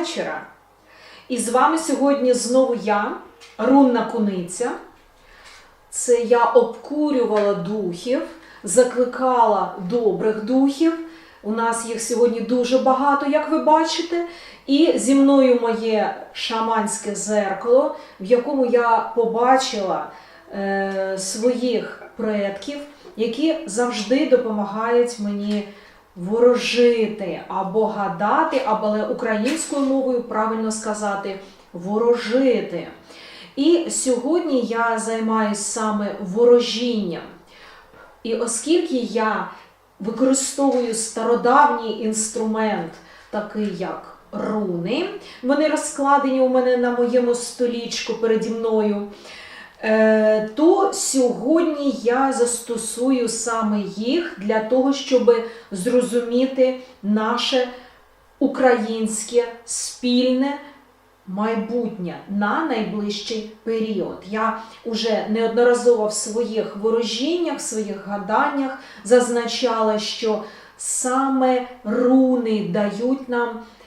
Вечора! І з вами сьогодні знову я, рунна куниця. Це я обкурювала духів, закликала добрих духів. У нас їх сьогодні дуже багато, як ви бачите. І зі мною моє шаманське зеркало, в якому я побачила е, своїх предків, які завжди допомагають мені ворожити або гадати, або українською мовою правильно сказати ворожити. І сьогодні я займаюся саме ворожінням. І оскільки я використовую стародавній інструмент, такий як руни, вони розкладені у мене на моєму столічку переді мною, то сьогодні я застосую саме їх для того, щоб зрозуміти наше українське спільне майбутнє на найближчий період. Я вже неодноразово в своїх ворожіннях, в своїх гаданнях зазначала, що саме руни дають нам е,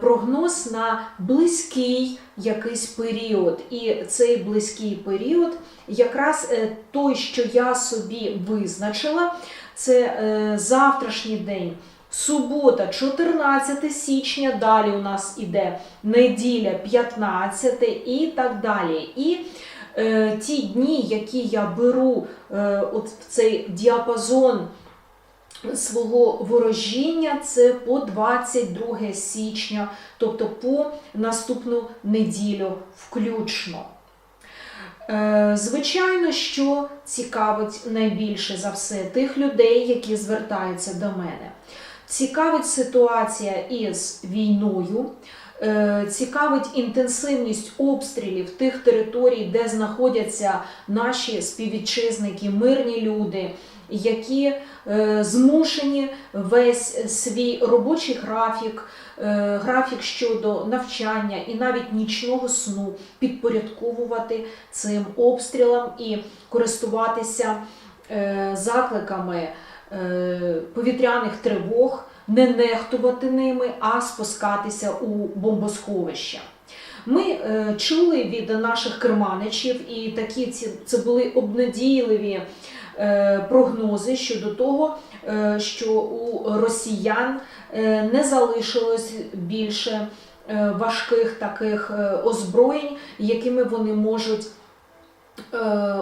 прогноз на близький якийсь період. І цей близький період, якраз е, той, що я собі визначила, це е, завтрашній день. Субота, 14 січня, далі у нас іде неділя, 15 і так далі. І е, ті дні, які я беру е, от в цей діапазон свого ворожіння, це по 22 січня, тобто по наступну неділю включно. Е, Звичайно, що цікавить найбільше за все тих людей, які звертаються до мене. Цікавить ситуація із війною, е, цікавить інтенсивність обстрілів тих територій, де знаходяться наші співвітчизники, мирні люди, які е, змушені весь свій робочий графік, е, графік щодо навчання і навіть нічного сну підпорядковувати цим обстрілам і користуватися е, закликами повітряних тривог, не нехтувати ними, а спускатися у бомбосховища. Ми чули від наших керманичів, і такі ці це були обнадійливі прогнози щодо того, е, що у росіян е, не залишилось більше е, важких таких е, озброєнь, якими вони можуть е,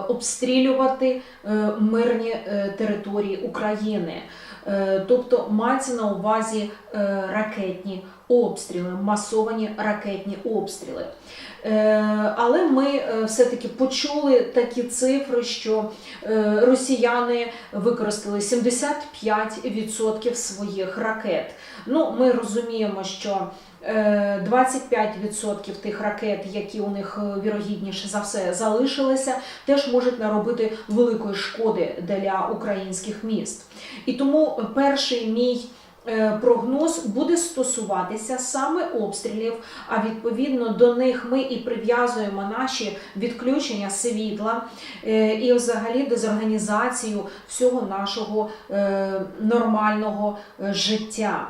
обстрілювати е, мирні е, території України. Е, Тобто мається на увазі е, ракетні обстріли, масовані ракетні обстріли. Е, Але ми е, все-таки почули такі цифри, що е, росіяни використали 75% своїх ракет. Ну, ми розуміємо, що е, 25% тих ракет, які у них вірогідніше за все залишилися, теж можуть наробити великої шкоди для українських міст. І тому перший мій прогноз буде стосуватися саме обстрілів, а відповідно до них ми і прив'язуємо наші відключення світла е, і взагалі дезорганізацію всього нашого е, нормального е, життя.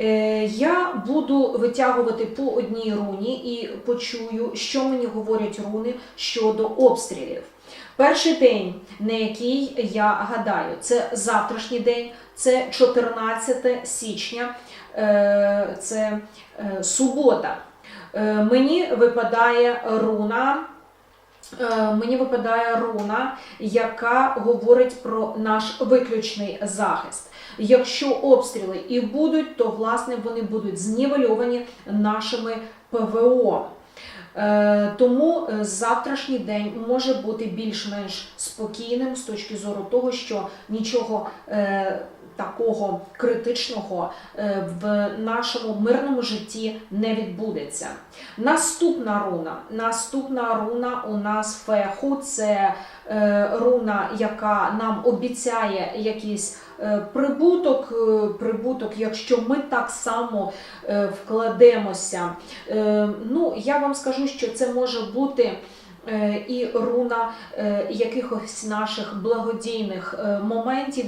Е, Я буду витягувати по одній руні і почую, що мені говорять руни щодо обстрілів. Перший день, на який я гадаю, це завтрашній день, це 14 січня, е, це е, субота. Е, Мені випадає руна. Мені випадає руна, яка говорить про наш виключний захист. Якщо обстріли і будуть, то власне вони будуть знівельовані нашими ПВО. Е, Тому е, завтрашній день може бути більш-менш спокійним з точки зору того, що нічого е, такого критичного в нашому мирному житті не відбудеться. Наступна руна. Наступна руна у нас феху. Це руна, яка нам обіцяє якийсь е, прибуток. е, Прибуток, якщо ми так само е, вкладемося. Е, Ну, я вам скажу, що це може бути е, і руна е, якихось наших благодійних е, моментів,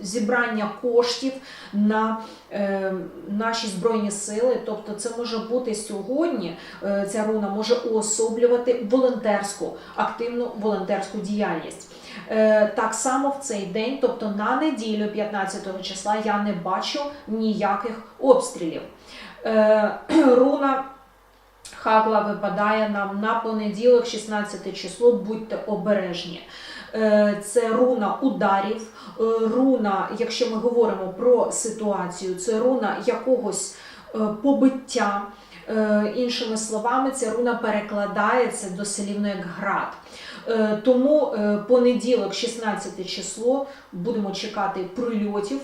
зібрання коштів на е, наші збройні сили. Тобто, це може бути сьогодні. е, Ця руна може уособлювати волонтерську, активну волонтерську діяльність. Е, Так само в цей день, тобто на неділю, 15 числа, я не бачу ніяких обстрілів. Е, Руна Хагла випадає нам на понеділок, 16 число. Будьте обережні. Е, Це руна ударів, е, руна, якщо ми говоримо про ситуацію, це руна якогось е, побиття. Е, Іншими словами, ця руна перекладається дослівно як град. Е, Тому е, понеділок, 16 число, будемо чекати прильотів.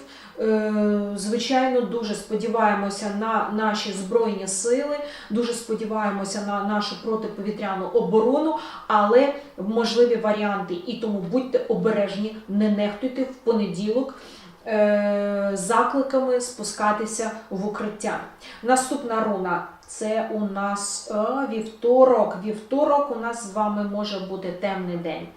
Звичайно, дуже сподіваємося на наші збройні сили, дуже сподіваємося на нашу протиповітряну оборону, але можливі варіанти. І тому будьте обережні, не нехтуйте в понеділок. Е, Закликами спускатися в укриття. Наступна руна це у нас е, вівторок. Вівторок у нас з вами може бути темний день.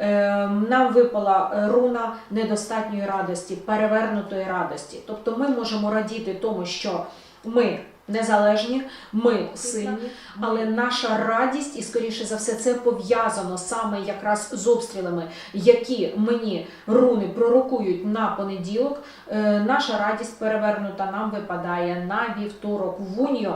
Е, Нам випала руна недостатньої радості, перевернутої радості. Тобто ми можемо радіти тому, що ми незалежні, ми сильні, але наша радість, і скоріше за все, це пов'язано саме якраз з обстрілами, які мені руни пророкують на понеділок. Е, Наша радість перевернута нам випадає на вівторок в унію,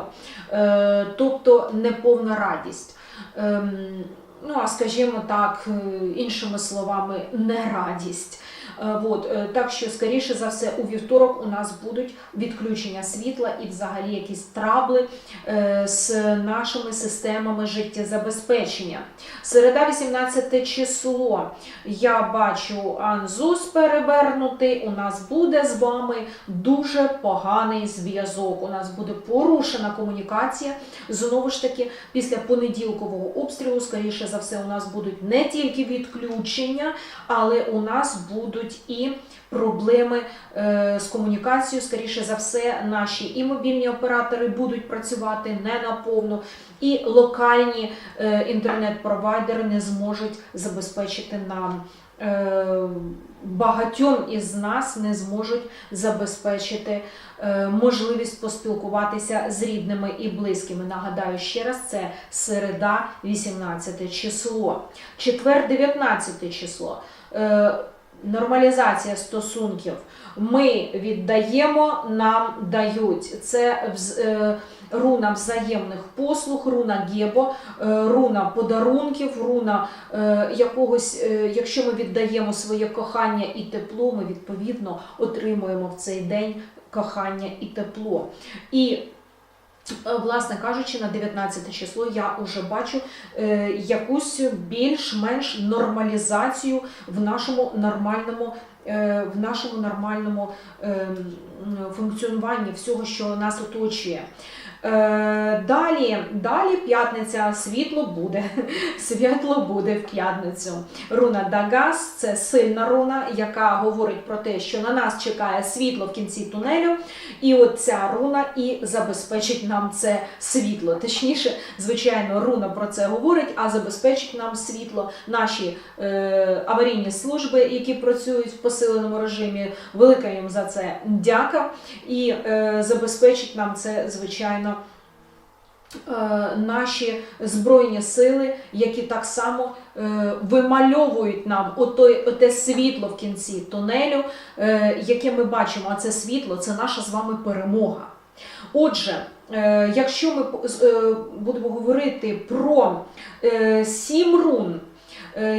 Е, тобто неповна радість. Ем, Ну, а скажімо так, е, іншими словами, не радість. Е, От, е, так що, скоріше за все, у вівторок у нас будуть відключення світла і взагалі якісь трабли е, з нашими системами життєзабезпечення. Середа, 18 число. Я бачу Анзус перевернутий. У нас буде з вами дуже поганий зв'язок. У нас буде порушена комунікація. Знову ж таки, після понеділкового обстрілу, скоріше за все, у нас будуть не тільки відключення, але у нас будуть і проблеми е, з комунікацією. Скоріше за все, наші і мобільні оператори будуть працювати не наповну, і локальні е, інтернет-провайдери не зможуть забезпечити нам. е, Багатьом із нас не зможуть забезпечити можливість поспілкуватися з рідними і близькими. Нагадаю ще раз, це середа, 18 число, четвер, 19 число. Нормалізація стосунків. Ми віддаємо, нам дають. Це е, руна взаємних послуг, руна гебо, е, руна подарунків, руна е, якогось, якщо ми віддаємо своє кохання і тепло, ми відповідно отримуємо в цей день кохання і тепло. І Власне кажучи, на 19 число я вже бачу е, якусь більш-менш нормалізацію в нашому нормальному, е, в нашому нормальному е, функціонуванні всього, що нас оточує. Е, Далі, далі п'ятниця, світло буде. Світло буде в п'ятницю. Руна Дагас це сильна руна, яка говорить про те, що на нас чекає світло в кінці тунелю, і от ця руна і забезпечить нам це світло. Точніше, звичайно, руна про це говорить, а забезпечить нам світло наші е, аварійні служби, які працюють в посиленому режимі. Велика їм за це дяка. І е, забезпечить нам це, звичайно. Е, Наші збройні сили, які так само е, вимальовують нам отой, оте світло в кінці тунелю, е, яке ми бачимо, а це світло це наша з вами перемога. Отже, якщо ми будемо говорити про сім рун,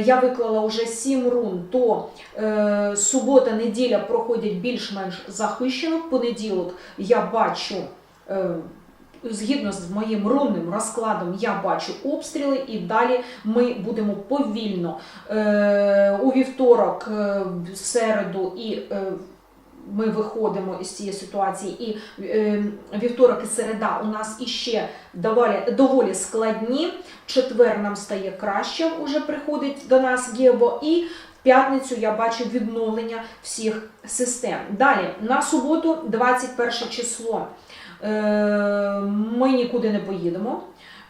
я виклала вже сім рун, то е, субота, неділя проходять більш-менш захищено. В понеділок я бачу. Згідно з моїм рунним розкладом, я бачу обстріли, і далі ми будемо повільно е, у вівторок, е, в середу і е, ми виходимо із цієї ситуації. І е, вівторок і середа у нас іще доволі, доволі складні. Четвер нам стає краще, уже приходить до нас Гебо. І в п'ятницю я бачу відновлення всіх систем. Далі, на суботу, 21 число. Е, Ми нікуди не поїдемо.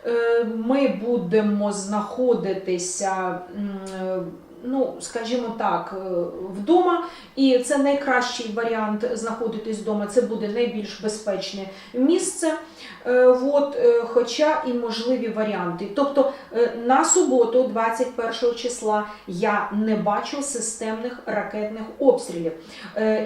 е, ми будемо знаходитися, е, ну, скажімо так, е, вдома, і це найкращий варіант знаходитись вдома. Це буде найбільш безпечне місце. Е, От, е, хоча і можливі варіанти. Тобто на суботу, 21 числа, я не бачу системних ракетних обстрілів.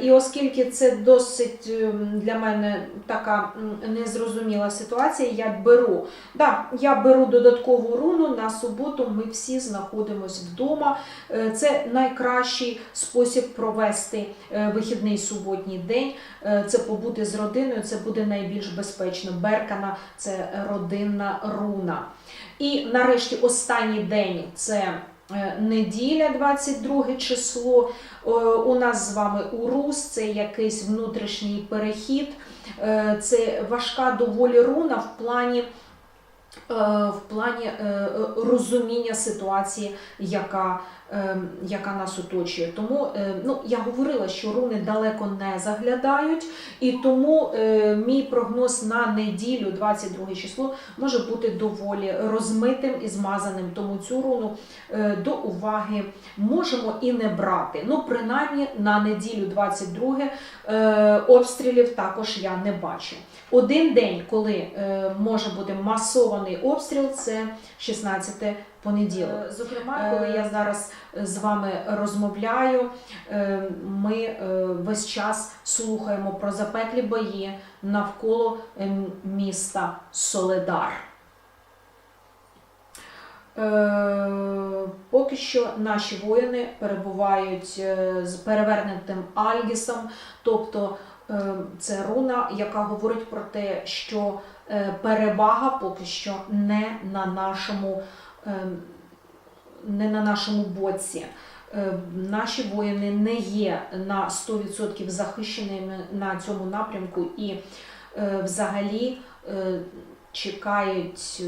І оскільки це досить ем, для мене така незрозуміла ситуація, я беру. Да, я беру додаткову руну на суботу. Ми всі знаходимося вдома. Е, Це найкращий спосіб провести е, вихідний суботній день. Е, Це побути з родиною, це буде найбільш безпечно. Беркана це родинна руна. І нарешті останній день це неділя, 22 число. У нас з вами урус, це якийсь внутрішній перехід. Це важка доволі руна в плані. Е, В плані е, розуміння ситуації, яка, е, яка нас оточує. Тому ну, я говорила, що руни далеко не заглядають, і тому мій прогноз на неділю, 22 число, може бути доволі розмитим і змазаним. Тому цю руну до уваги можемо і не брати. Ну, принаймні на неділю 22 е, обстрілів також я не бачу. Один день, коли е, може бути масований обстріл, це 16 понеділок. Зокрема, коли я зараз з вами розмовляю, е, ми е, весь час слухаємо про запеклі бої навколо е, міста Соледар. Е, Поки що наші воїни перебувають е, з перевернутим Альгісом, тобто е, це руна, яка говорить про те, що е, перевага поки що не на нашому, е, не на нашому боці. Е, Наші воїни не є на 100% захищеними на цьому напрямку і е, взагалі е, чекають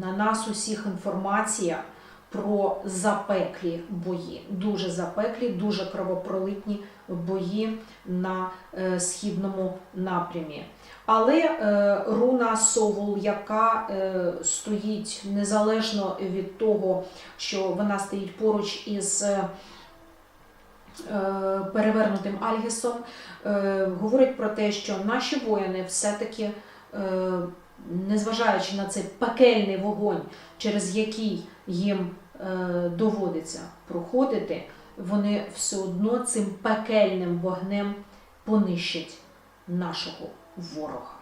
на нас усіх інформація про запеклі бої. Дуже запеклі, дуже кровопролитні бої на е, східному напрямі. Але е, руна Совул, яка е, стоїть незалежно від того, що вона стоїть поруч із перевернутим Альгісом, говорить про те, що наші воїни все-таки, незважаючи на цей пекельний вогонь, через який їм доводиться проходити, вони все одно цим пекельним вогнем понищать нашого ворога.